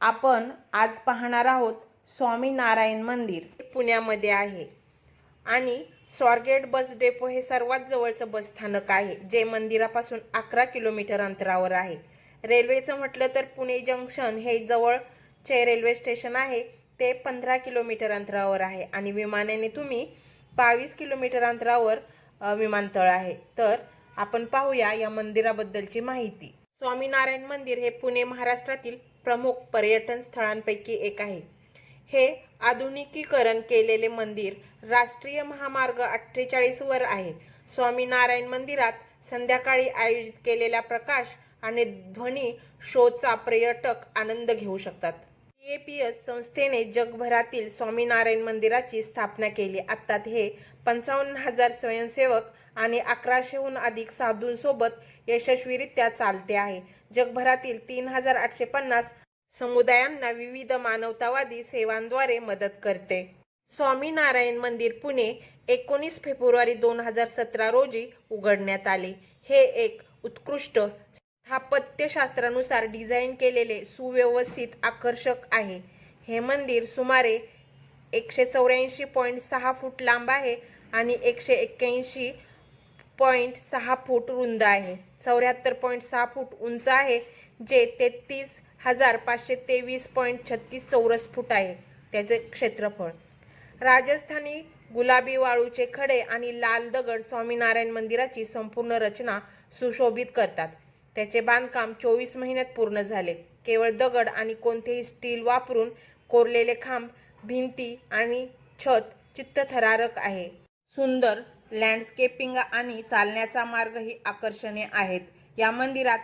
आपण आज पाहणार आहोत स्वामीनारायण मंदिर. पुण्यामध्ये आहे. आणि स्वारगेट बस डेपो हे सर्वात जवळचं बस स्थानक आहे जे मंदिरापासून अकरा किलोमीटर अंतरावर आहे. रेल्वेचं म्हटलं तर पुणे जंक्शन हे जवळचे रेल्वे स्टेशन आहे ते पंधरा किलोमीटर अंतरावर आहे. आणि विमानाने तुम्ही बावीस किलोमीटर अंतरावर विमानतळ आहे. तर आपण पाहूया या मंदिराबद्दलची माहिती. स्वामीनारायण मंदिर हे पुणे महाराष्ट्रातील प्रमुख पर्यटन स्थळांपैकी एक आहे. हे आधुनिकीकरण केलेले मंदिर राष्ट्रीय महामार्ग अठ्ठेचाळीसवर आहे. स्वामीनारायण मंदिरात संध्याकाळी आयोजित केलेल्या प्रकाश आणि ध्वनी शोचा पर्यटक आनंद घेऊ शकतात. एपीएस संस्थेने जगभरातील स्वामीनारायण मंदिराची स्थापना केली. आता हे पंचावन्न हजार स्वयंसेवक आणि अकराशेहून अधिक साधूंसोबत यशस्वीरित्या चालते आहे. जगभरातील तीन हजार आठशे पन्नास समुदायांना विविध मानवतावादी सेवांद्वारे मदत करते. स्वामीनारायण मंदिर पुणे एकोणीस फेब्रुवारी दोन हजार सतरा रोजी उघडण्यात आले. हे एक उत्कृष्ट स्थापत्यशास्त्रानुसार डिझाईन केलेले सुव्यवस्थित आकर्षक आहे. हे मंदिर सुमारे एकशे चौऱ्याऐंशी पॉईंट सहा फूट लांब आहे आणि एकशे एक्क्याऐंशी पॉईंट सहा फूट रुंद आहे. चौऱ्याहत्तर पॉईंट सहा फूट उंच आहे जे तेहतीस हजार पाचशे तेवीस पॉईंट छत्तीस चौरस फूट आहे. त्याचे क्षेत्रफळ. राजस्थानी गुलाबी वाळूचे खडे आणि लाल दगड स्वामीनारायण मंदिराची संपूर्ण रचना सुशोभित करतात. त्याचे बांधकाम चोवीस महिन्यात पूर्ण झाले. केवळ दगड आणि कोणतेही स्टील वापरून कोरलेले खांब भिंती आणि छत चित्तथरारक आहे. सुंदर लँडस्केपिंग आणि चालण्याचा मार्गही आकर्षणे आहेत. या मंदिरात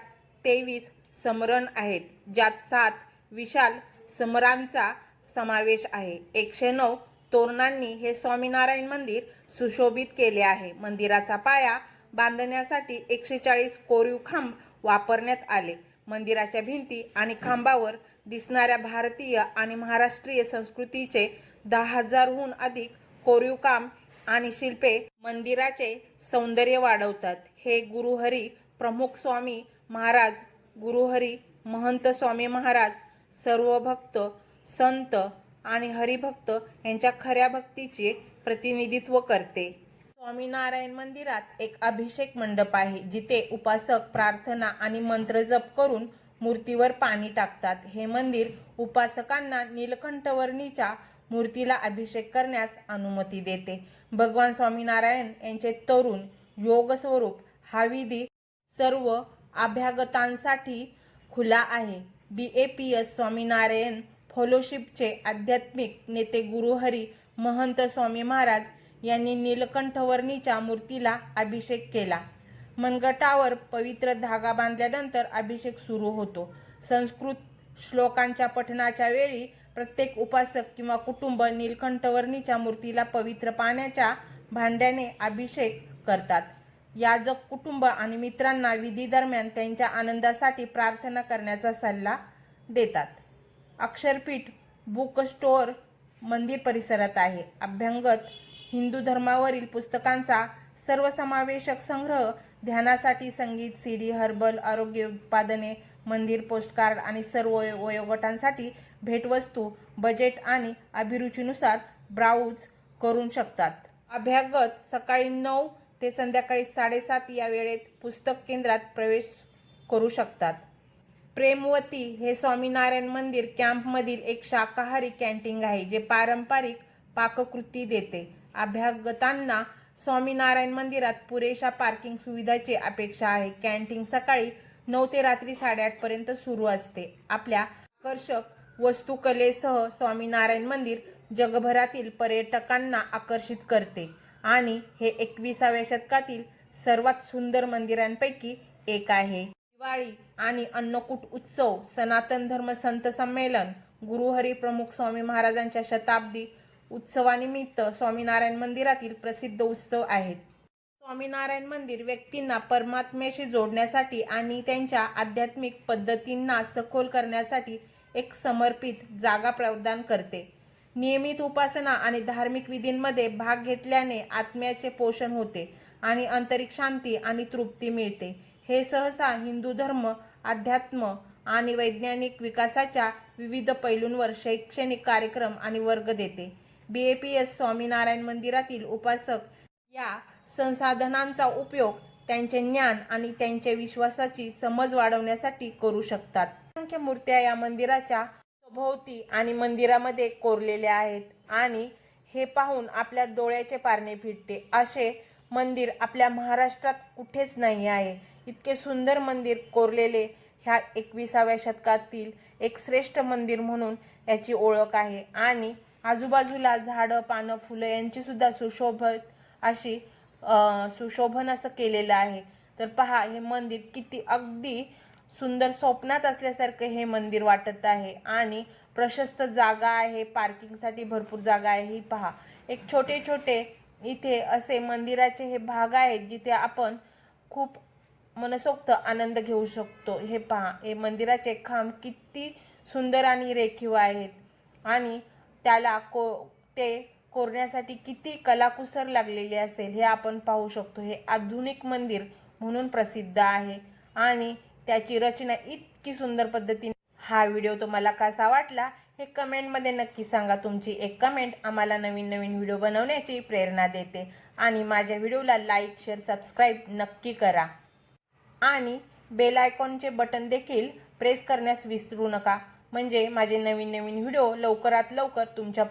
तेवीस समरण आहेत ज्यात सात विशाल समरांचा समावेश आहे. एकशे नऊ तोरणांनी हे स्वामीनारायण मंदिर सुशोभित केले आहे. मंदिराचा पाया बांधण्यासाठी एकशे चाळीस कोरीव खांब वापरण्यात आले. मंदिराच्या भिंती आणि खांबावर दिसणाऱ्या भारतीय आणि महाराष्ट्रीय संस्कृतीचे दहा हजारहून अधिक कोरीव काम आणि शिल्पे मंदिराचे सौंदर्य वाढवतात. हे गुरुहरी प्रमुख स्वामी महाराज गुरुहरी महंत स्वामी महाराज सर्व भक्त संत आणि हरिभक्त यांच्या खऱ्या भक्तीचे प्रतिनिधित्व करते. स्वामीनारायण मंदिरात एक अभिषेक मंडप आहे जिथे उपासक प्रार्थना आणि मंत्र जप करून मूर्तीवर पाणी टाकतात. हे मंदिर उपासकांना नीलकंठवर्णीच्या मूर्तीला अभिषेक करण्यास अनुमती देते. भगवान स्वामीनारायण यांचे तरुण योग स्वरूप हा विधी सर्व अभ्यागतांसाठी खुला आहे. B A P S Swaminarayan फॉलोशिपचे आध्यात्मिक नेते गुरुहरी महंत स्वामी महाराज यांनी नीलकंठवर्णीच्या मूर्तीला अभिषेक केला. मनगटावर पवित्र धागा बांधल्यानंतर अभिषेक सुरू होतो. संस्कृत श्लोकांच्या पठणाच्या वेळी प्रत्येक उपासक किंवा कुटुंब नीलकंठवर्णीच्या मूर्तीला पवित्र पाण्याच्या भांड्याने अभिषेक करतात. याजक कुटुंब आणि मित्रांना विधीदरम्यान त्यांच्या आनंदासाठी प्रार्थना करण्याचा सल्ला देतात. अक्षरपीठ बुक स्टोअर मंदिर परिसरात आहे. अभ्यंगत हिंदू धर्मावरील पुस्तकांचा सर्वसमावेशक संग्रह ध्यानासाठी संगीत सीडी हर्बल आरोग्य उत्पादने मंदिर पोस्टकार्ड आणि सर्व वयो- वयोगटांसाठी भेटवस्तू बजेट आणि अभिरुचीनुसार ब्राउज करू शकतात. अभ्यागत सकाळी नऊ ते संध्याकाळी साडेसात या वेळेत पुस्तक केंद्रात प्रवेश करू शकतात. प्रेमवती हे स्वामीनारायण मंदिर कॅम्पमधील एक शाकाहारी कॅन्टीन आहे जे पारंपरिक पाककृती देते. अभ्यागतांना स्वामीनारायण मंदिरात पुरेशा पार्किंग सुविधाची अपेक्षा आहे. कॅन्टीन सकाळी नऊ ते रात्री साडेआठपर्यंत सुरू असते. आपल्या आकर्षक वस्तुकलेसह स्वामीनारायण मंदिर जगभरातील पर्यटकांना आकर्षित करते आणि हे एकविसाव्या शतकातील सर्वात सुंदर मंदिरांपैकी एक आहे. दिवाळी आणि अन्नकूट उत्सव सनातन धर्म संत संमेलन गुरुहरी प्रमुख स्वामी महाराजांच्या शताब्दी उत्सवानिमित्त स्वामीनारायण मंदिरातील प्रसिद्ध उत्सव आहेत. स्वामीनारायण मंदिर व्यक्तींना परमात्म्याशी जोडण्यासाठी आणि त्यांच्या आध्यात्मिक पद्धतींना सखोल करण्यासाठी एक समर्पित जागा प्रदान करते. नियमित उपासना आणि धार्मिक विधींमध्ये भाग घेतल्याने आत्म्याचे पोषण होते आणि आंतरिक शांती आणि तृप्ती मिळते. हे सहसा हिंदू धर्म अध्यात्म आणि वैज्ञानिक विकासाच्या विविध पैलूंवर शैक्षणिक कार्यक्रम आणि वर्ग देते. B A P S Swaminarayan मंदिरातील उपासक या संसाधनांचा उपयोग त्यांचे ज्ञान आणि त्यांच्या विश्वासाची समज वाढवण्यासाठी करू शकतात. असंख्य मूर्त्या या मंदिराच्या भोवती आणि मंदिरामध्ये कोरलेल्या आहेत आणि हे पाहून आपल्या डोळ्याचे पारणे फिटते. असे मंदिर आपल्या महाराष्ट्रात कुठेच नाही आहे. इतके सुंदर मंदिर कोरलेले ह्या एकविसाव्या शतकातील एक श्रेष्ठ मंदिर म्हणून याची ओळख आहे आणि आजूबाजूला झाडं पानं फुलं यांची सुद्धा अशी सुशोभन असं केलेलं आहे. तर पहा हे मंदिर किती अगदी सुंदर स्वप्नात असल्यासारखं हे मंदिर वाटत आहे. आणि प्रशस्त जागा आहे पार्किंगसाठी भरपूर जागा आहे. ही पहा एक छोटे छोटे इथे असे मंदिराचे हे भाग आहेत जिथे आपण खूप मनसोक्त आनंद घेऊ शकतो. हे पहा हे मंदिराचे खांब किती सुंदर आणि रेखीव आहेत. आणि त्याला को ते कोरण्यासाठी किती कलाकुसर लागलेली असेल हे आपण पाहू शकतो. हे आधुनिक मंदिर म्हणून प्रसिद्ध आहे आणि त्याची रचना इतकी सुंदर पद्धतीने हा व्हिडिओ तुम्हाला कसा वाटला हे कमेंटमध्ये नक्की सांगा. तुमची एक कमेंट आम्हाला नवीन नवीन व्हिडिओ बनवण्याची प्रेरणा देते आणि माझ्या व्हिडिओला लाईक शेअर सबस्क्राईब नक्की करा. आणि बेल आयकॉनचे बटन देखील प्रेस करण्यास विसरू नका. म्हणजे माझे नवीन नवीन व्हिडिओ लवकरात लवकर तुमच्या